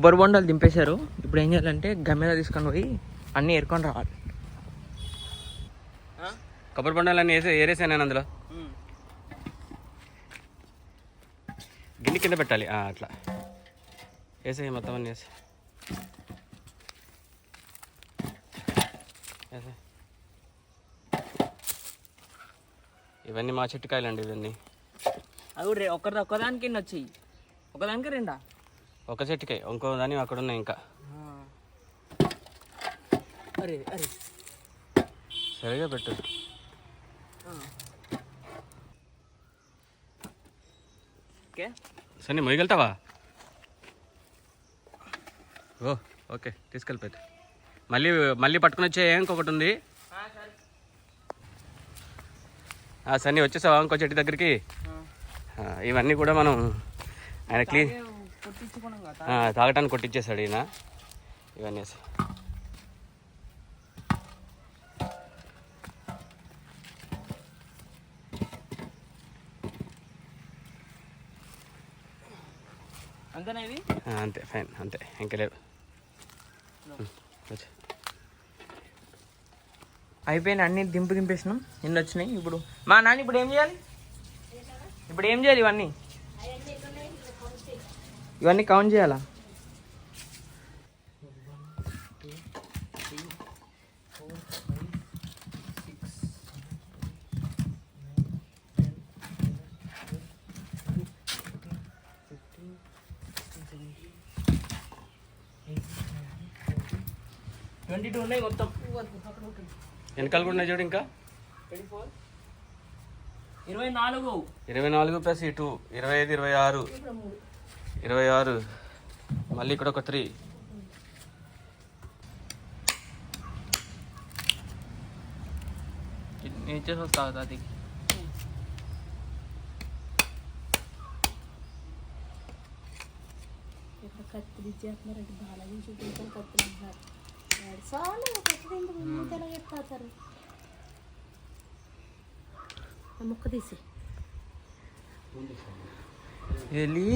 కొబ్బరి బొండాలు దింపేశారు. ఇప్పుడు ఏం చేయాలంటే గమ్మెద తీసుకొని పోయి అన్నీ ఏరుకొని రావాలి. కొబ్బరి బొండాలన్నీ వేసి ఏరేసాను నేను అందులో. గిన్నె కింద పెట్టాలి. అట్లా. వేసే మొత్తం అన్నీ వేసి. ఇవన్నీ మా చెట్టు కాయలండి ఇవన్నీ. అవి ఒక్కదానికి వచ్చాయి? ఒకదానికి రెండా? ఒక చెట్టుకే ఇంకో దాని అక్కడ ఉన్నాయి ఇంకా అరే అరే. సరిగా పెట్టు. ఓకే. సరే మొయ్యగలుగుతావా ఓ ఓకే తీసుకెళ్ళిపోయి. మళ్ళీ మళ్ళీ పట్టుకుని వచ్చే ఇంకొకటి ఉంది. సన్నీ వచ్చేసావా ఇంకో చెట్టు దగ్గరికి? ఇవన్నీ కూడా మనం ఆయన క్లీన్ తాగటానికి కొట్టించేశాడు ఈయన. ఇవన్నీ అంతే ఫైన్ అంతే ఇంకా లేదు వచ్చి. అయిపోయినాయి అన్ని దింపు దింపేసినాం. ఎన్ని వచ్చినాయి ఇప్పుడు. మా నాన్న ఇప్పుడు ఏం చేయాలి? ఇప్పుడు ఏం చేయాలి ఇవన్నీ? ఇవన్నీ కౌంట్ చేయాలా? ట్వంటీ టూ ఉన్నాయి మొత్తం. వెనకాల కూడా ఉన్నాయి చూడు ఇంకా. ఇరవై నాలుగు. ఇరవై నాలుగు ప్లస్ ఇటు ఇరవై ఐదు ఇరవై ఆరు. ఇరవై ఆరు. మళ్ళీ ఇక్కడ ఒక త్రీ. నేను ఇచ్చేసి వస్తా అది ఇక్కడ కత్తిరి చేస్తున్నారంటే బాలాజీ చూపించాలి కత్తిరి అంటున్నారు వాడు చాలా కత్తిరి ఎందుకు మూత ఎలా ఎత్తారు ఆ ముక్క తీసి వెళ్ళి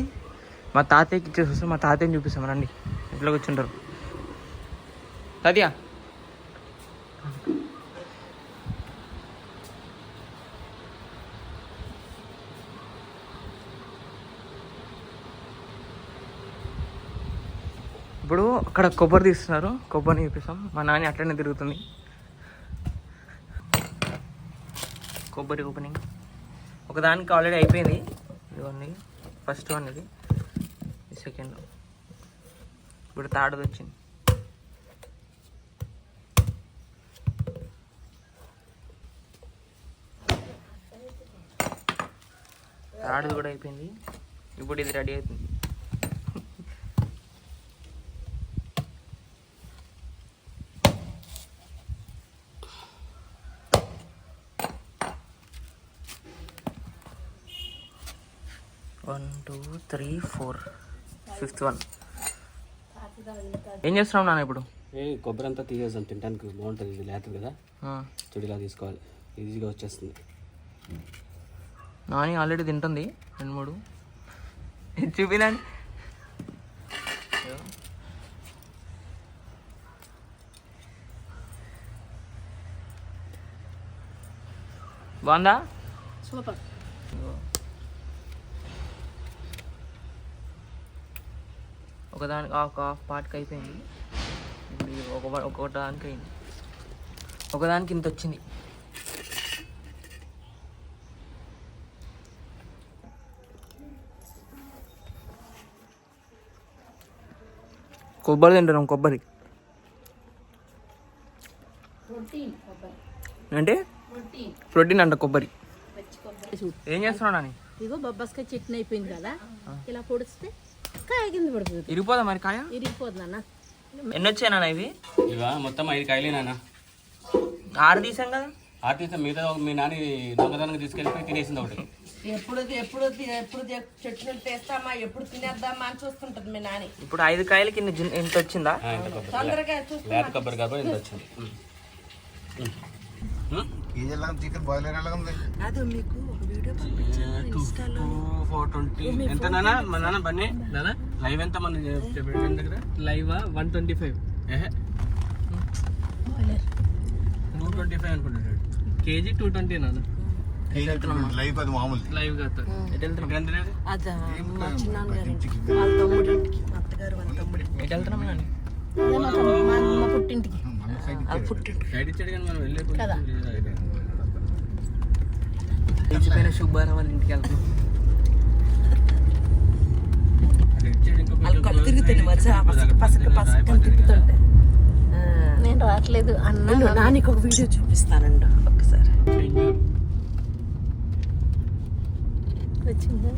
మా తాతయ్యకి ఇచ్చేసి వస్తే మా తాతయ్యని చూపిస్తాం రండి ఎట్లా కూర్చుంటారు. తాతయ్య. ఇప్పుడు అక్కడ కొబ్బరి తీస్తున్నారు. కొబ్బరిని చూపిస్తాం. మా నాని అట్లనే తిరుగుతుంది. కొబ్బరి ఓపెనింగ్ ఒకదానికి ఆల్రెడీ అయిపోయింది. ఇదిగోండి. ఫస్ట్ వన్ ఇది. సెకండ్. ఇప్పుడు థర్డ్ వచ్చింది. థర్డ్ కూడా అయిపోయింది. ఇప్పుడు ఇది రెడీ అవుతుంది. One two three four. Fifth one. ఏం చేస్తున్నావు నాన్న ఇప్పుడు? ఏ కొబ్బరి అంతా తీసేసాం తినడానికి బాగుంటుంది ఇది లేతది కదా. ఆ, తుడిలా తీసుకోవాలి. ఈజీగా వచ్చేస్తుంది. నాని ఆల్రెడీ తింటుంది రెండు మూడు. ఇది చూపినండి బాగుందా? సూపర్. ఒకదానికి ఒక హాఫ్ పార్ట్కి అయిపోయింది. ఇప్పుడు ఒక ఒక దానికి అయింది ఒకదానికి ఇంత వచ్చింది. కొబ్బరి తింటున్నాం కొబ్బరి. ప్రోటీన్ కొబ్బరి. అంటే ప్రోటీన్. ప్రోటీన్ అంట కొబ్బరి. పచ్చి కొబ్బరి. చూడు ఏం చేస్తున్నావు నాని? ఇగో బొబ్బస్కాయ చట్నీ అయిపోయింది కదా. ఇలా పొడిస్తే కాయ కింద పడిపోతుంది. ఇరిగిపోదా మరి కాయ? ఇరిగిపోతుంది అన్న ఎన్ని వచ్చాయి నాన్న ఇవి? ఇవా? మొత్తం ఐదు కాయలేనా ఆరు తీసాం కదా? ఆర్టీసీ మిగతా ఒక మీ నాని దొంగతనంగా తీసుకెళ్ళిపోయి తినేసింది ఒకటి. ఎప్పుడు ఎప్పుడు ఎప్పుడు చెట్లు తెస్తామా? ఎప్పుడు తినేద్దామా అని చూస్తుంటది మీ నాని. ఇప్పుడు ఐదు కాయలకి ఇంత వచ్చిందా? తొందరగా చూస్తే లేత కొబ్బరి కాబట్టి ఇంత వచ్చింది. ఉమ్. ఉమ్. చికెన్ బాయిలర్ ఎలా ఉంది అది మీకు ఒక వీడియో టూ ఫోర్ ట్వంటీ ఎంత నాన్న? మా నాన్న బన్నీ? నాన్న? లైవ్ ఎంత మన దగ్గర? Live? One twenty five. Two twenty five అనుకుంటాడు కేజీ టూ ట్వంటీ నాన్న. అది మామూలు. లైవ్ నాని మా పుట్టింటికి. పుట్టింటికి. సైడ్ ఇచ్చాడు కానీ మనం వెళ్ళే కదా. తెలిసిపోయిన శుభారావు వాళ్ళ ఇంటికి వెళ్తున్నాం వాళ్ళు కళ్ళు తిరుగుతుంది మధ్య పసక పసక పసక అని తిప్పుతుంటే ఆ. నేను రావట్లేదు అన్న నేను నా నీకు ఒక వీడియో చూపిస్తానండి ఒకసారి వచ్చిందా?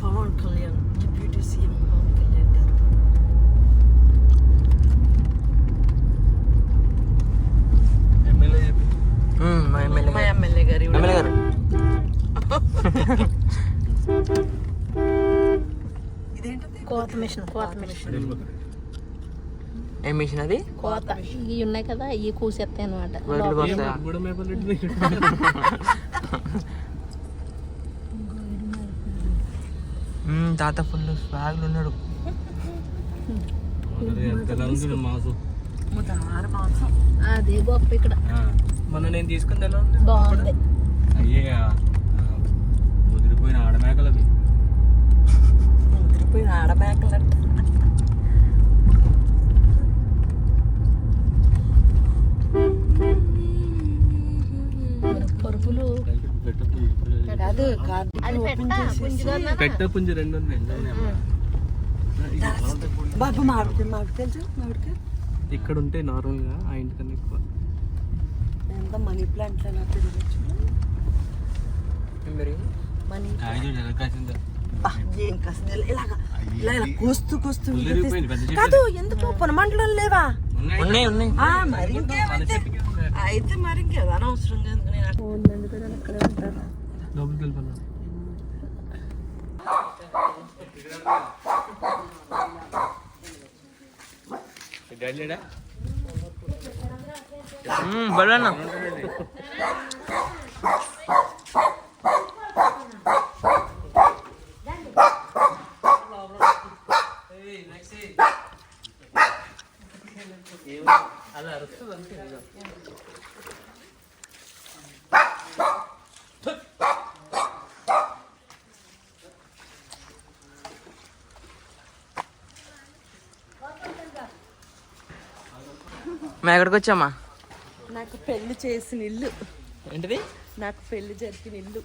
పవన్ కళ్యాణ్ డిప్యూటీ సీఎం పవన్ కళ్యాణ్ గారు ఎమ్మెల్యే చెప్పి మా ఎమ్మెల్యే మా ఎమ్మెల్యే గారు ఈవిడ. ఎమ్మెల్యే గారు ఇదేంటది కోత మిషన్ కోత మిషన్. ఏం మిషన్ అది? కోత. ఇవి ఉన్నాయి కదా ఇవి కూసేస్తాయి అనమాట తాత ఫుల్ స్వాగ్లు ఉన్నాడు. మాసు. ముతారు మాంసం. అదే గొప్ప ఇక్కడ. మొన్న నేను తీసుకుంది ఎలా ఉంది? బాగుంది. అయ్యే ముదిరిపోయిన ఆడమేకలవి ముదిరిపోయిన ఆడమేకలంట. పరుపులు. కాదు పెట్ట. పుంజు రెండు ఉన్నాయి బాబు మామిడికాయ ఇక్కడ ఉంటే నార్మల్గా ఆ ఇంటికన్నా ఎక్కువ. ఎంత మనీ ప్లాంట్ అయినా తిరగచ్చు మరి? మనీ ఏం కాసింది ఇలాగా ఇలా ఇలా కోస్తూ కోస్తూ. కాదు ఎందుకు పొనమంటలం లేవా మరి ఇంకేమైతే అయితే మరి ఇంకేదా నేను అక్కడే ఉంటాను బలన్నా మేము ఎక్కడికి వచ్చామా? నాకు పెళ్ళి చేసిన ఇల్లు. ఏంటిది? నాకు పెళ్ళి జరిగిన ఇల్లు.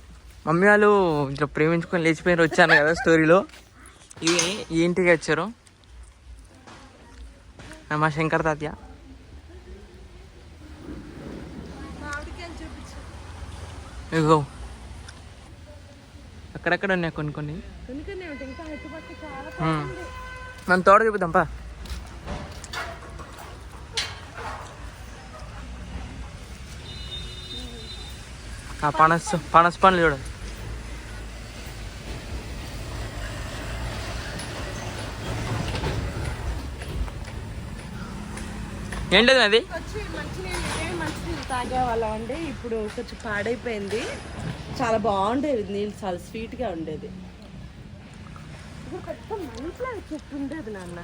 మమ్మీ వాళ్ళు ఇట్లా ప్రేమించుకొని లేచిపోయిన వచ్చాను కదా స్టోరీలో. ఇవి ఈ ఇంటికి వచ్చారు? మా శంకర్ తాత్య ఇగో. అక్కడక్కడ ఉన్నాయి కొన్ని కొన్ని. మనం తోట చూపిద్దాం పా. ఆ పనస్ పనస్ పండ్లు చూడండి ఏంటది అది? వచ్చి మంచినీళ్ళు ఇదే మంచినీళ్ళు తాగేవాళ్ళం అండి. ఇప్పుడు కొంచెం పాడైపోయింది. చాలా బాగుండేది నీళ్ళు చాలా స్వీట్గా ఉండేది. చెట్టు ఉండేది నాన్న.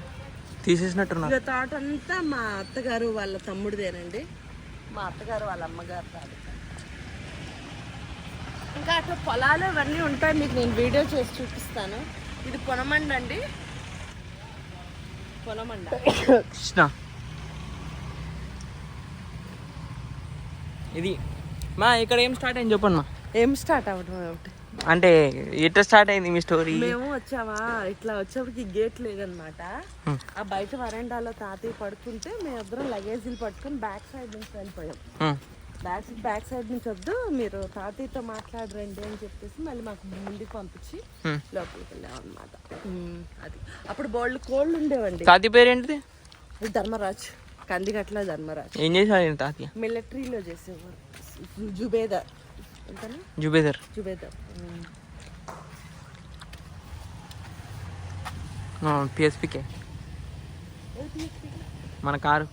తీసేసినట్టున్నారు. తోట అంతా మా అత్తగారు వాళ్ళ తమ్ముడిదేనండి. మా అత్తగారు వాళ్ళ అమ్మగారు కాదు ఇంకా అట్లా పొలాలు ఇవన్నీ ఉంటాయి. మీకు నేను వీడియో చేసి చూపిస్తాను. ఇది కొనమండి అండి. కొనమండ కృష్ణ. ఇది. మా ఇక్కడ ఏం స్టార్ట్ అయింది చెప్పండి మా ఏం స్టార్ట్ అవ్వడం ఏమిటి అంటే ఎట్లా స్టార్ట్ అయింది మీ స్టోరీ? మేము వచ్చామా? ఇట్లా వచ్చేప్పటికి గేట్ లేదనమాట. ఆ బయట వరండాలో తాతయ్య పడుకుంటే మేమిద్దరం లగేజీలు పట్టుకుని బ్యాక్ సైడ్ నుంచి వెళ్ళిపోయాం. బ్యాక్ బ్యాక్ సైడ్ నుంచి వద్దు మీరు తాతయ్యతో మాట్లాడరండి అని చెప్పేసి మళ్ళీ మాకు ముందుకు పంపించి లోపలికి వెళ్ళాం అనమాట అది. అప్పుడు బోల్డ్ కోళ్ళు ఉండేవండి. తాతి పేరు ఏంటిది ఇది ధర్మరాజ్. కందిగట్ల ధర్మరాజ్. ఏం చేశారు ఈయన తాతయ్య? మిలిటరీలో చేసేవారు. జుబేదర్. జుబేదర్. జుబేదర్. పిఎస్పికే మన కారు.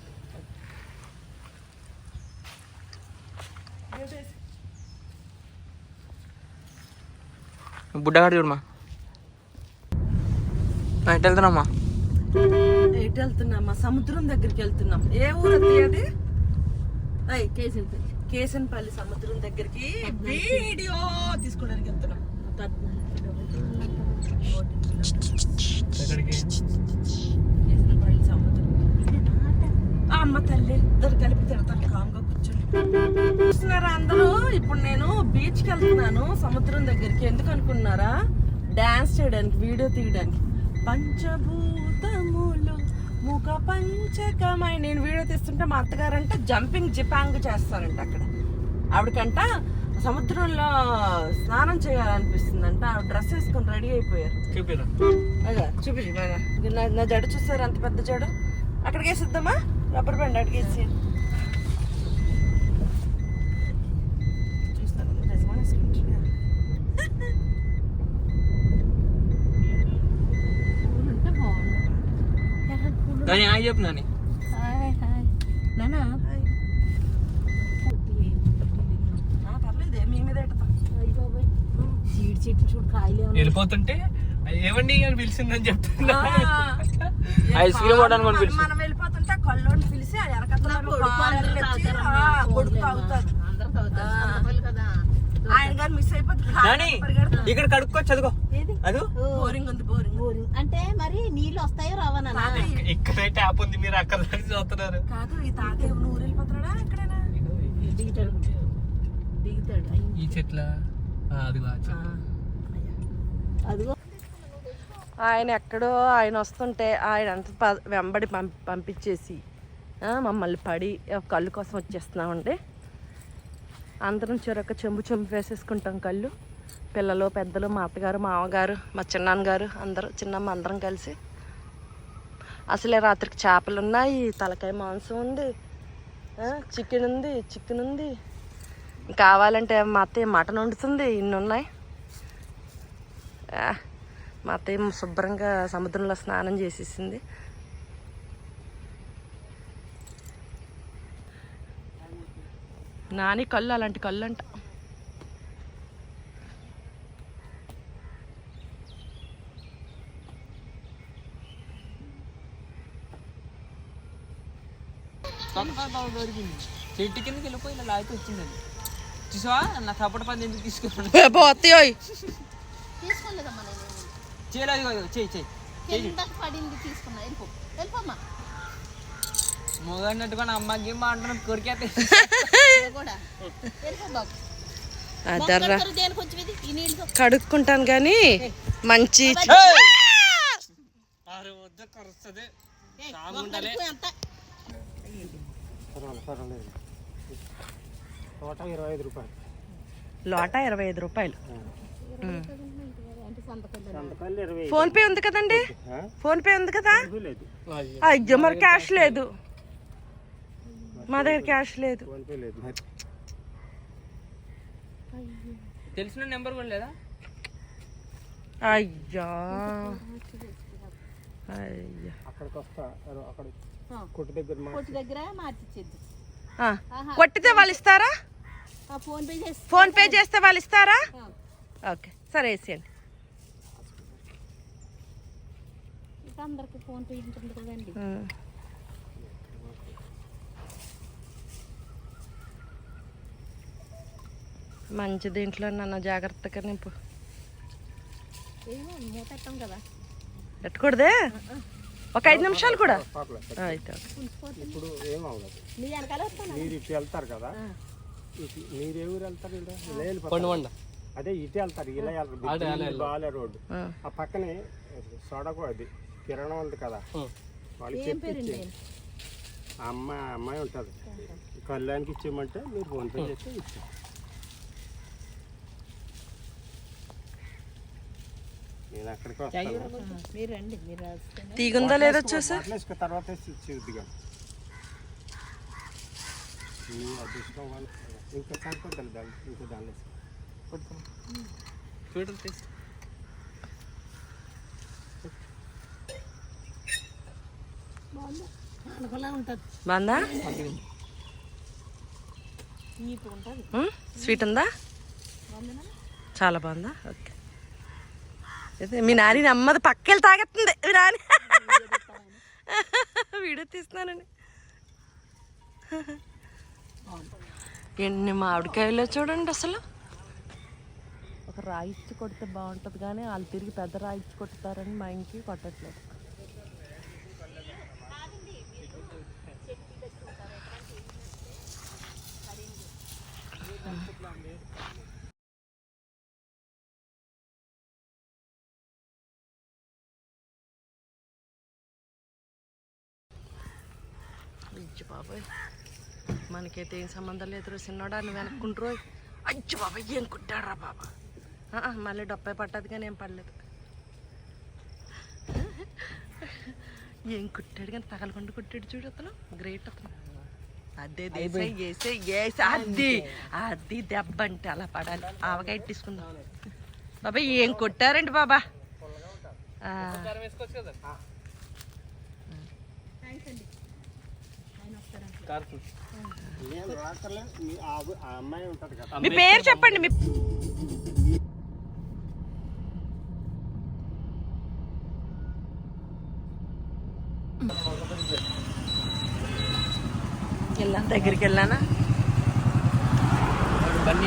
బుడ్డగాడు చూడమా ఎటు వెళ్తున్నామ్మా. ఎటు వెళ్తున్నామా సముద్రం దగ్గరికి వెళ్తున్నాం. ఏ ఊరు అది? కేసన్పల్లి సముద్రం దగ్గరికి. వీడియో తీసుకోవడానికి వెళ్తున్నాం. కేసన్పల్లి సముద్రం. ఆ అమ్మ తల్లి ఇద్దరు ఇప్పుడు నేను బీచ్కి వెళ్తున్నాను సముద్రం దగ్గరికి. ఎందుకు అనుకున్నారా డాన్స్ చేయడానికి వీడియో తీయడానికి. పంచభూతములు ముఖ పంచకమై నేను వీడియో తీస్తుంటే మా అత్తగారంట జంపింగ్ జిపాంగ్ చేస్తారంట అక్కడ. ఆవిడకంట సముద్రంలో స్నానం చేయాలనిపిస్తుందంట. ఆవిడ డ్రెస్ వేసుకొని రెడీ అయిపోయారు. బాగా నా జడ చూసారు? అంత పెద్ద జడ. అక్కడికి వేసిద్దామా రబ్బర్ బ్యాండ్ అడిగి వేసి చూస్తాను నిజమా వేసుకుంటున్నా? ఉంటే బాగుంది నాని హాయ్ చెప్పు నాని. Hi hi. నానా? వెళ్ళిపోతుంటే ఏమండి అని పిలిచిందని చెప్తున్నా? ఐస్ క్రీమ్ కొట్టడానికి మనం- పిలిచి మనం వెళ్ళిపోతుంటే కళ్ళోని పిలిచి ఆయన గారు మిస్ అయిపోతే నాని ఇక్కడ కడుక్కో చదువుకో అదు? బోరింగ్ ఉంది బోరింగ్ బోరింగ్ అంటే మరి నీళ్ళు వస్తాయో రావా నాన్న? ఇక్కడైతే యాప్ ఉంది మీరు అక్కడ చూస్తున్నారు. కాదు ఈ తాతయ్య ఊరు వెళ్ళిపోతున్నాడా ఎక్కడైనా? దిగుతాడు దిగుతాడు. ఈ చెట్ల? అది అదిగో ఆయన ఎక్కడో ఆయన వస్తుంటే ఆయన అంత ప- వెంబడి పంపి పంపించేసి ఆ, మమ్మల్ని పడి కళ్ళు కోసం వచ్చేస్తున్నామండి. అందరం చెరొక చెంబు చెంబు వేసేసుకుంటాం కళ్ళు. పిల్లలు పెద్దలు మా అత్తగారు మామగారు మా చిన్నాన్నగారు అందరూ చిన్నమ్మ అందరం కలిసి. అసలే రాత్రికి చేపలు ఉన్నాయి తలకాయ మాంసం ఉంది చికెన్ ఉంది చికెన్ ఉంది. కావాలంటే మా అత్తయ్య మటన్ వండుతుంది ఇన్ని ఉన్నాయి. మా అత్తయ్య శుభ్రంగా సముద్రంలో స్నానం చేసేసింది. నాని కళ్ళు అలాంటి కళ్ళు అంట చెట్టు కిందకి వెళ్ళిపోయి ఇలా లాగితే వచ్చిందండి. చూసావా? నా తప్పటి పని ఎందుకు తీసుకున్నాను చేయలేదు చేయి చేయి మొగన్నట్టుగా నా అమ్మకి ఏం అంటున్నాను కొరికేస్తే ఇది కూడా. వెళ్ళిపో బాబు. అదర్రా మొక్కలు దేనికి వచ్చి ఇది ఈ నీళ్ళతో కడుక్కుంటాను కానీ మంచి ఎక్కువ ఎంత లోట ఇరవై ఐదు రూపాయలు. అంటే సంతకం ఫోన్ పే ఉంది కదండి? ఫోన్ పే ఉంది కదా? అయ్యో మరి క్యాష్ లేదు. మా దగ్గర క్యాష్ లేదు. తెలిసిన నెంబర్ కూడా లేదా? అయ్యా. అయ్యా. కొట్టు దగ్గర మార్చిచ్చేద్దు. ఆ, కొట్టితే వాళ్ళు ఇస్తారా? ఆ ఫోన్ పే చేసి ఫోన్ పే చేస్తే వాళ్ళు ఇస్తారా? ఓకే. సరే వేసేయండి. ఇక అందరికి ఫోన్ పే ఉంటుంది కదండి. ఉమ్. మంచి దీంట్లో నన్ను జాగ్రత్తగా నింపు. కదా. పెట్టకూడదే? ఒక ఐదు నిమిషాలు కూడా. అయితే. ఇప్పుడు వస్తాను. మీరు ఇటు వెళ్తారు కదా? ఇటు మీరు ఏ ఊరు వెళ్తారు అదే ఇటు వెళ్తారు ఇలా వెళ్తారు. బాలే రోడ్డు ఆ. పక్కనే సొడకు అది కిరణం ఉంది కదా? వాళ్ళు చెప్పి అమ్మాయి అమ్మాయి ఉంటుంది. కళ్యాణ్కి ఇచ్చేయమంటే మీరు ఫోన్ పే చేస్తే ఇచ్చాం నేను అక్కడికి వస్తాను. మీరు రండి మీరు వస్తేనే. తీగుందా లేదో చూసా? తర్వాత ఇంకా సరిపోతుంది దాన్ని ఇంకా దాన్ని చూడరు తీసి అనుకులా ఉంటుంది. బాగుందా? స్వీట్ ఉందా? చాలా బాగుందా? ఓకే. మీ నాని నెమ్మది పక్కెళ్ళి తాగెత్తుంది మీ నాని. వీడియో తీస్తున్నానండి. ఎన్ని మామిడికాయలు చూడండి అసలు. ఒక రాయిచ్చి కొడితే బాగుంటుంది కానీ వాళ్ళు తిరిగి పెద్ద రాయిచ్చి కొడతారని కొట్టుతారని మా ఇంటికి కొట్టట్లేదు. అయ్యో బాబాయ్. మనకైతే ఏం సంబంధం లేదు చిన్నోడా నువ్వు వెనక్కుంటారు అయ్యో బాబాయ్ ఏం కుట్టాడురా బాబా. ఆ, ఆ, మళ్ళీ డొప్పై పట్టదు కానీ ఏం పడలేదు. ఏం కుట్టాడు కానీ తగలకుండా కుట్టాడు చూడు అతను. గ్రేట్ అతను. అదే దేశే వేసే వేసే అది అది దెబ్బ అంటే అలా పడాలి. ఆవకాయ తీసుకుందాం బాబాయ్ ఏం కొట్టారండి బాబా ఆ, నేను రాకలే మీ ఆ ఆ అమ్మాయి ఉంటుంది కదా. మీ పేరు చెప్పండి మీ వెళ్ళాను దగ్గరికి వెళ్ళానా పర్సన్